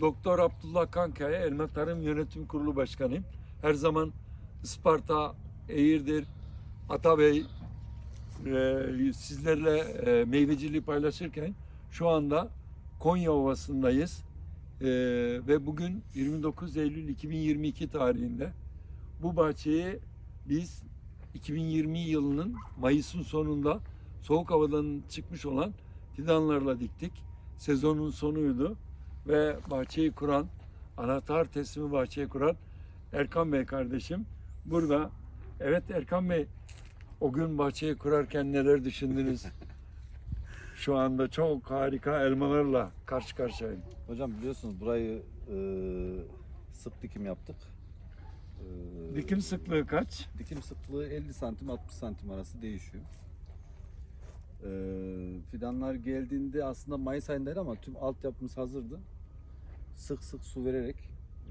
Doktor Abdullah Kankaya Elma Tarım Yönetim Kurulu Başkanıyım. Her zaman Isparta, Eğirdir, Atabey e, sizlerle e, meyveciliği paylaşırken şu anda Konya Ovası'ndayız. E, ve bugün 29 Eylül 2022 tarihinde bu bahçeyi biz 2020 yılının Mayıs'ın sonunda soğuk havadan çıkmış olan fidanlarla diktik. Sezonun sonuydu ve bahçeyi kuran, anahtar teslimi bahçeyi kuran Erkan Bey kardeşim burada. Evet Erkan Bey, o gün bahçeyi kurarken neler düşündünüz? Şu anda çok harika elmalarla karşı karşıyayım. Hocam biliyorsunuz burayı e, sık dikim yaptık. E, Dikim sıklığı kaç? dikim sıklığı 50 santim 60 santim arası değişiyor. E, fidanlar geldiğinde aslında Mayıs ayındaydı ama tüm altyapımız hazırdı. Sık sık su vererek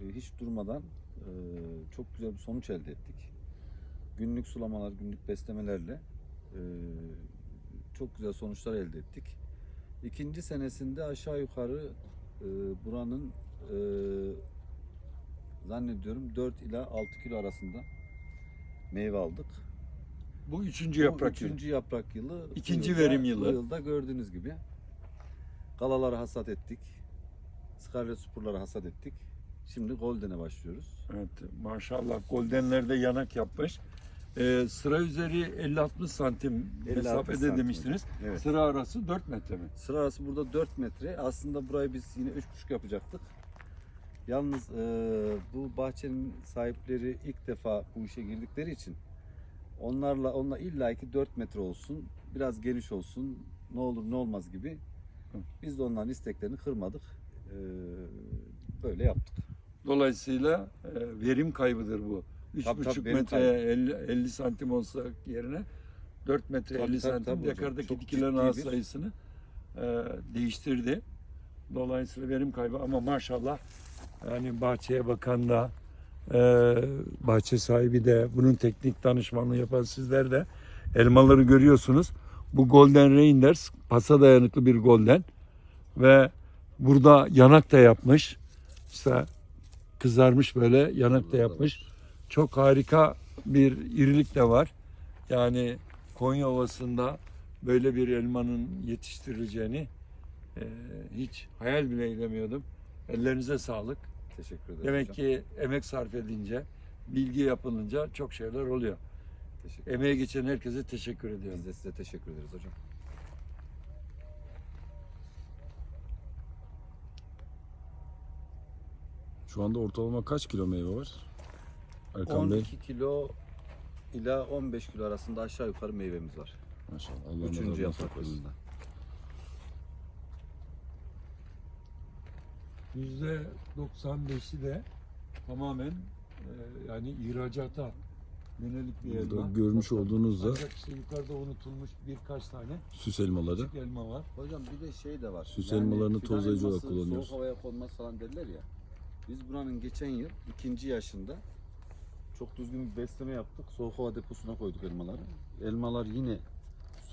e, hiç durmadan e, çok güzel bir sonuç elde ettik. Günlük sulamalar, günlük beslemelerle e, çok güzel sonuçlar elde ettik. İkinci senesinde aşağı yukarı buranın zannediyorum 4 ila 6 kilo arasında meyve aldık. Bu üçüncü Bu yaprak yılı. üçüncü yaprak yılı. bu İkinci yılda- verim yılı. Bu yılda gördüğünüz gibi galaları hasat ettik. Scarlet Spur'ları hasat ettik. Şimdi Golden'e başlıyoruz. Evet maşallah goldenlerde yanak yapmış. Ee, sıra üzeri 50-60 santim 50-60 mesafede santim. demiştiniz. Evet. Sıra arası 4 metre mi? Sıra arası burada 4 metre. Aslında burayı biz yine 3,5 yapacaktık. Yalnız e, bu bahçenin sahipleri ilk defa bu işe girdikleri için onlarla onunla illaki 4 metre olsun, biraz geniş olsun, ne olur ne olmaz gibi. Biz de onların isteklerini kırmadık. E, böyle yaptık. Dolayısıyla e, verim kaybıdır bu. Tabii, 3,5 tabii, verim metreye 50, 50 santim olsa yerine 4 metre Tabii, 50 tabii, santim tabii yakardaki Çok dikilen ağaç bir- sayısını e, değiştirdi. Dolayısıyla verim kaybı ama maşallah yani bahçeye bakan da e, bahçe sahibi de bunun teknik danışmanlığı yapan sizler de elmaları görüyorsunuz. Bu Golden Reinders pasa dayanıklı bir golden ve burada yanak da yapmış. İşte kızarmış böyle yanak da yapmış. Çok harika bir irilik de var. Yani Konya Ovası'nda böyle bir elmanın yetiştirileceğini e, hiç hayal bile edemiyordum. Ellerinize sağlık. Teşekkür ederim Demek hocam. ki emek sarf edince, bilgi yapılınca çok şeyler oluyor. Teşekkür Emeğe geçen herkese teşekkür ediyorum. Biz de size teşekkür ederiz hocam. Şu anda ortalama kaç kilo meyve var? Erkan Bey. 12 kilo ila 15 kilo arasında aşağı yukarı meyvemiz var. Maşallah. Allah Üçüncü yaprak yılında. Yüzde 95'i de tamamen e, yani ihracata yönelik bir Burada elma. görmüş olduğunuz da Ancak işte yukarıda unutulmuş birkaç tane süs elmaları. küçük elma var. Hocam bir de şey de var. Süs elmalarını fidan tozlayıcı olarak elması kullanıyoruz. Soğuk havaya konmaz falan derler ya. Biz buranın geçen yıl ikinci yaşında çok düzgün bir besleme yaptık. Soğuk hava deposuna koyduk elmaları. Elmalar yine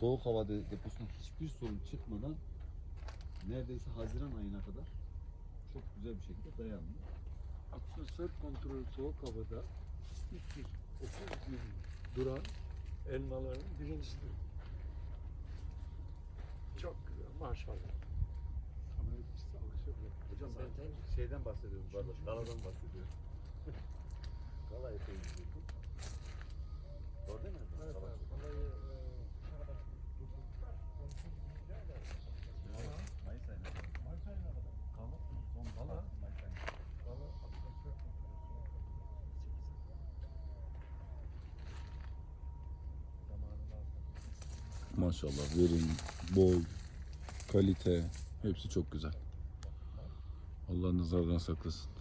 soğuk hava de- deposuna hiçbir sorun çıkmadan neredeyse Haziran ayına kadar çok güzel bir şekilde dayandı. Atmosfer kontrolü soğuk havada 330 gün duran elmaların birincisidir. Çok güzel maşallah. Hocam ben şeyden bahsediyorum arada. Galadan bahsediyorum. Gala epey. Doğru değil mi? Evet, Gala. evet, olayı, e, Mayıs ayına kadar. Mayıs ayına kadar. Gala son Gala. Mayıs ayına kadar. Valla atmosfer kontrolü soğuk havada 8 Zamanında alsak. Maşallah. Verim, bol, kalite hepsi çok güzel. Allah nazardan saklasın.